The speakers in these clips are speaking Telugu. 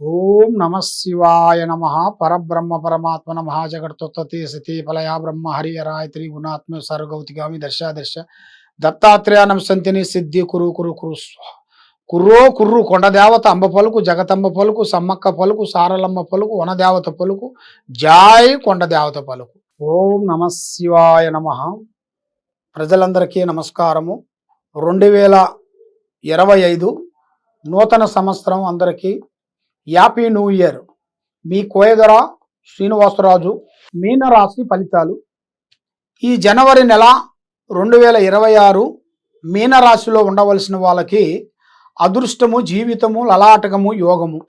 ఓం నమ శివాయ నమ పరబ్రహ్మ పరమాత్మన మహాజగత్తుత్పత్తి సతీ ఫలయా బ్రహ్మ హరి హరాయత్రి గుణాత్మ సర్వగౌతిగామి దర్శ దర్శ దత్తాత్రేయ నమసంతిని సిద్ధి కురు కురు కురు కుర్రో కుర్రు కొండ దేవత అంబ పలుకు జగతంబ పలుకు సమ్మక్క పలుకు సారలమ్మ పలుకు వనదేవత పలుకు జాయ్ కొండదేవత పలుకు. ఓం నమ శివాయ నమ. ప్రజలందరికీ నమస్కారము. రెండు వేల ఇరవై ఐదు నూతన సంవత్సరం అందరికీ హ్యాపీ న్యూ ఇయర్ మీ కోయగర శ్రీనివాసరాజు మీనరాశి ఫలితాలు. ఈ జనవరి నెల రెండు వేల ఇరవై ఆరు మీనరాశిలో ఉండవలసిన వాళ్ళకి అదృష్టము జీవితము లలాటకము యోగము.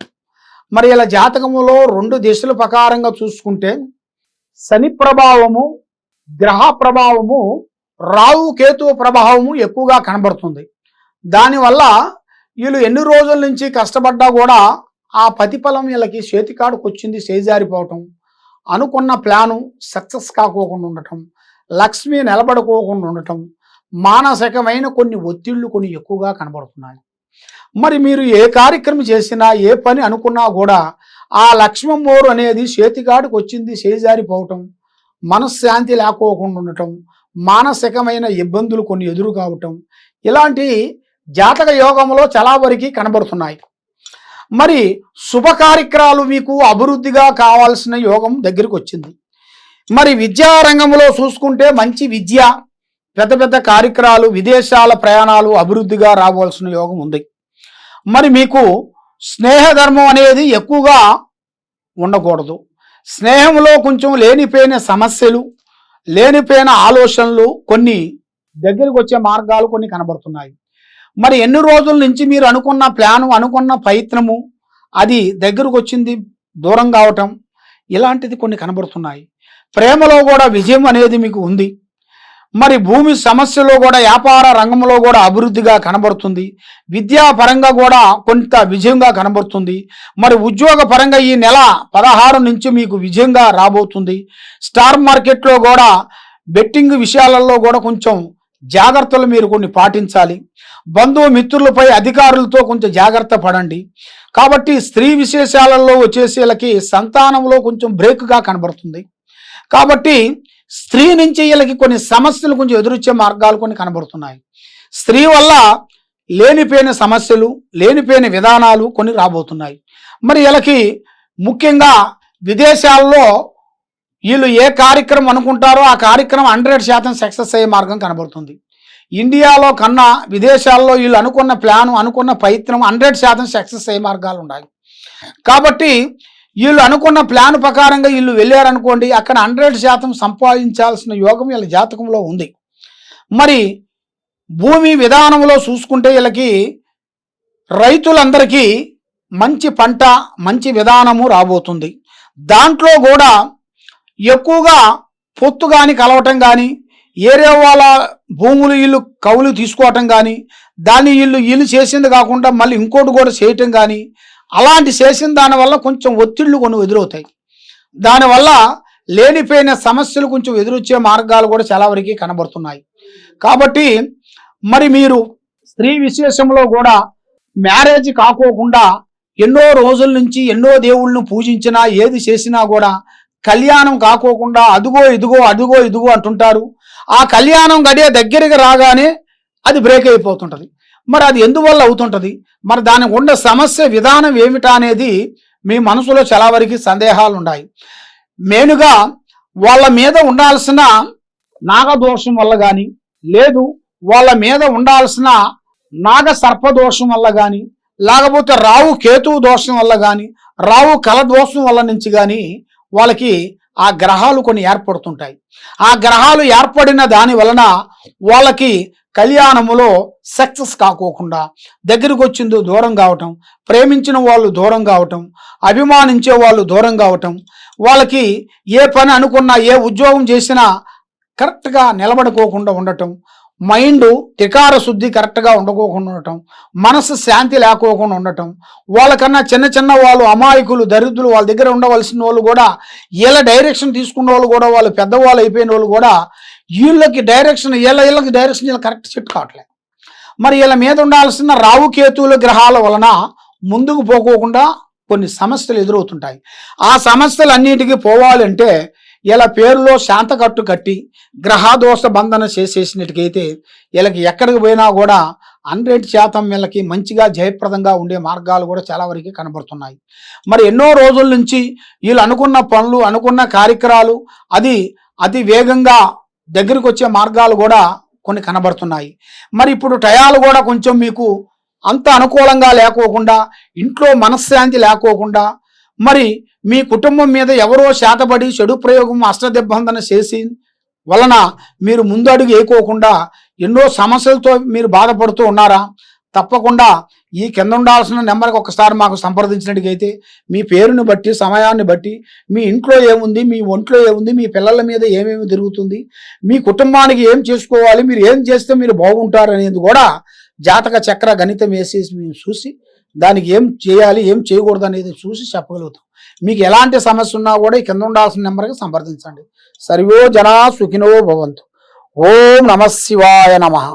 మరి ఇలా జాతకములో రెండు దిశల ప్రకారంగా చూసుకుంటే శని ప్రభావము గ్రహ ప్రభావము రావు కేతువు ప్రభావము ఎక్కువగా కనబడుతుంది. దానివల్ల వీళ్ళు ఎన్ని రోజుల నుంచి కష్టపడ్డా కూడా ఆ ప్రతిఫలం వీళ్ళకి చేతికాడుకు వచ్చింది చేజారిపోవటం. అనుకున్న ప్లాను సక్సెస్ కాకోకుండా ఉండటం. లక్ష్మి నిలబడుకోకుండా ఉండటం. మానసికమైన కొన్ని ఒత్తిళ్ళు కొన్ని ఎక్కువగా కనబడుతున్నాయి. మరి మీరు ఏ కార్యక్రమం చేసినా ఏ పని అనుకున్నా కూడా ఆ లక్ష్మమ్మోరు అనేది చేతికాడుకు వచ్చింది చేజారిపోవటం. మనశ్శాంతి లేకోకుండా ఉండటం. మానసికమైన ఇబ్బందులు కొన్ని ఎదురు కావటం ఇలాంటి జాతక యోగంలో చాలా వరకు కనబడుతున్నాయి. మరి శుభ కార్యక్రమాలు మీకు అభివృద్ధిగా కావాల్సిన యోగం దగ్గరికి వచ్చింది. మరి విద్యా రంగంలో చూసుకుంటే మంచి విద్య పెద్ద పెద్ద కార్యక్రమాలు విదేశాల ప్రయాణాలు అభివృద్ధిగా రావాల్సిన యోగం ఉంది. మరి మీకు స్నేహధర్మం అనేది ఎక్కువగా ఉండకూడదు. స్నేహంలో కొంచెం లేనిపోయిన సమస్యలు లేనిపోయిన ఆలోచనలు కొన్ని దగ్గరికి వచ్చే మార్గాలు కొన్ని కనబడుతున్నాయి. మరి ఎన్ని రోజుల నుంచి మీరు అనుకున్న ప్లాను అనుకున్న ప్రయత్నము అది దగ్గరకు వచ్చింది దూరం కావటం ఇలాంటిది కొన్ని కనబడుతున్నాయి. ప్రేమలో కూడా విజయం అనేది మీకు ఉంది. మరి భూమి సమస్యలో కూడా వ్యాపార రంగంలో కూడా అభివృద్ధిగా కనబడుతుంది. విద్యాపరంగా కూడా కొంత విజయంగా కనబడుతుంది. మరి ఉద్యోగ పరంగా ఈ నెల పదహారు నుంచి మీకు విజయంగా రాబోతుంది. స్టార్ మార్కెట్లో కూడా బెట్టింగ్ విషయాలలో కూడా కొంచెం జాగ్రత్తలు మీరు కొన్ని పాటించాలి. బంధువు మిత్రులపై అధికారులతో కొంచెం జాగ్రత్త పడండి. కాబట్టి స్త్రీ విశేషాలలో వచ్చేసి వీళ్ళకి సంతానంలో కొంచెం బ్రేక్గా కనబడుతుంది. కాబట్టి స్త్రీ నుంచి వీళ్ళకి కొన్ని సమస్యలు కొంచెం ఎదురొచ్చే మార్గాలు కొన్ని కనబడుతున్నాయి. స్త్రీ వల్ల లేనిపోయిన సమస్యలు లేనిపోయిన విధానాలు కొన్ని రాబోతున్నాయి. మరి వీళ్ళకి ముఖ్యంగా విదేశాల్లో వీళ్ళు ఏ కార్యక్రమం అనుకుంటారో ఆ కార్యక్రమం హండ్రెడ్ శాతం సక్సెస్ అయ్యే మార్గం కనబడుతుంది. ఇండియాలో కన్నా విదేశాల్లో వీళ్ళు అనుకున్న ప్లాన్ అనుకున్న ప్రయత్నం హండ్రెడ్ శాతం సక్సెస్ అయ్యే మార్గాలు ఉన్నాయి. కాబట్టి వీళ్ళు అనుకున్న ప్లాన్ ప్రకారంగా వీళ్ళు వెళ్ళారనుకోండి అక్కడ హండ్రెడ్ శాతం సంపాదించాల్సిన యోగం వీళ్ళ జాతకంలో ఉంది. మరి భూమి విధానంలో చూసుకుంటే వీళ్ళకి రైతులందరికీ మంచి పంట మంచి విధానము రాబోతుంది. దాంట్లో కూడా ఎక్కువగా పొత్తు కానీ కలవటం కానీ ఏరే వాళ్ళ భూములు ఇల్లు కవులు తీసుకోవటం కానీ దాన్ని ఇల్లు ఇల్లు చేసింది కాకుండా మళ్ళీ ఇంకోటి కూడా చేయటం కానీ అలాంటి చేసిన దానివల్ల కొంచెం ఒత్తిళ్ళు కొన్ని ఎదురవుతాయి. దానివల్ల లేనిపోయిన సమస్యలు కొంచెం ఎదురొచ్చే మార్గాలు కూడా చాలా వరకు కనబడుతున్నాయి. కాబట్టి మరి మీరు స్త్రీ విశేషంలో కూడా మ్యారేజ్ కాకోకుండా ఎన్నో రోజుల నుంచి ఎన్నో దేవుళ్ళను పూజించినా ఏది చేసినా కూడా కళ్యాణం కాకోకుండా అదుగో ఇదిగో అదుగో ఇదిగో అంటుంటారు. ఆ కళ్యాణం గడియ దగ్గరికి రాగానే అది బ్రేక్ అయిపోతుంటుంది. మరి అది ఎందువల్ల అవుతుంటది? మరి దానికి ఉన్న సమస్య విధానం ఏమిటా అనేది మీ మనసులో చాలా వరకు సందేహాలు ఉన్నాయి మెయిన్గా వాళ్ళ మీద ఉండాల్సిన నాగదోషం వల్ల కానీ లేదు వాళ్ళ మీద ఉండాల్సిన నాగ సర్పదోషం వల్ల కానీ లేకపోతే రావు కేతువు దోషం వల్ల కానీ రావు కల దోషం వల్ల నుంచి కానీ వాళ్ళకి ఆ గ్రహాలు కొన్ని ఏర్పడుతుంటాయి. ఆ గ్రహాలు ఏర్పడిన దాని వలన వాళ్ళకి కళ్యాణములో సక్సెస్ కాకోకుండా దగ్గరికి వచ్చింది దూరం కావటం ప్రేమించిన వాళ్ళు దూరం కావటం అభిమానించే వాళ్ళు దూరం కావటం వాళ్ళకి ఏ పని అనుకున్నా ఏ ఉద్యోగం చేసినా కరెక్ట్గా నిలబడుకోకుండా ఉండటం మైండ్ తికార శుద్ధి కరెక్ట్గా ఉండకోకుండా ఉండటం మనసు శాంతి లేకోకుండా ఉండటం వాళ్ళకన్నా చిన్న చిన్న వాళ్ళు అమాయకులు దరిద్రులు వాళ్ళ దగ్గర ఉండవలసిన వాళ్ళు కూడా వీళ్ళ డైరెక్షన్ తీసుకున్న వాళ్ళు కూడా వాళ్ళు పెద్దవాళ్ళు అయిపోయిన వాళ్ళు కూడా వీళ్ళకి డైరెక్షన్ వీళ్ళ వీళ్ళకి డైరెక్షన్ వీళ్ళు కరెక్ట్ సెట్ కావట్లేదు మరి వీళ్ళ మీద ఉండాల్సిన రావుకేతువుల గ్రహాల వలన ముందుకు పోకోకుండా కొన్ని సమస్యలు ఎదురవుతుంటాయి. ఆ సమస్యలన్నిటికీ పోవాలంటే ఇలా పేరులో శాంతకట్టు కట్టి గ్రహదోష బంధన చేసేసినట్టుకైతే వీళ్ళకి ఎక్కడికి పోయినా కూడా హండ్రెడ్ శాతం వీళ్ళకి మంచిగా జయప్రదంగా ఉండే మార్గాలు కూడా చాలా వరకు కనబడుతున్నాయి. మరి ఎన్నో రోజుల నుంచి వీళ్ళు అనుకున్న పనులు అనుకున్న కార్యక్రమాలు అది అతి వేగంగా దగ్గరికి వచ్చే మార్గాలు కూడా కొన్ని కనబడుతున్నాయి. మరి ఇప్పుడు టయాలు కూడా కొంచెం మీకు అంత అనుకూలంగా లేకోకుండా ఇంట్లో మనశ్శాంతి లేకోకుండా మరి మీ కుటుంబం మీద ఎవరో శాతపడి చెడు ప్రయోగం అష్టదిబ్బంధన చేసి వలన మీరు ముందడుగు వేయకోకుండా ఎన్నో సమస్యలతో మీరు బాధపడుతూ ఉన్నారా? తప్పకుండా ఈ కింద ఉండాల్సిన నెంబర్కి ఒకసారి మాకు సంప్రదించినట్టుగైతే మీ పేరుని బట్టి సమయాన్ని బట్టి మీ ఇంట్లో ఏముంది మీ ఒంట్లో ఏముంది మీ పిల్లల మీద ఏమేమి జరుగుతుంది మీ కుటుంబానికి ఏం చేసుకోవాలి మీరు ఏం చేస్తే మీరు బాగుంటారు అనేది కూడా జాతక చక్ర గణితం వేసి మేము చూసి దానికి ఏం చేయాలి ఏం చేయకూడదు అనేది చూసి చెప్పగలుగుతాం. మీకు ఎలాంటి సమస్య ఉన్నా కూడా కింద ఉండాల్సిన నెంబర్కి సంప్రదించండి. సర్వో జనా సుఖినో భవంతు. ఓం నమ శివాయ నమః.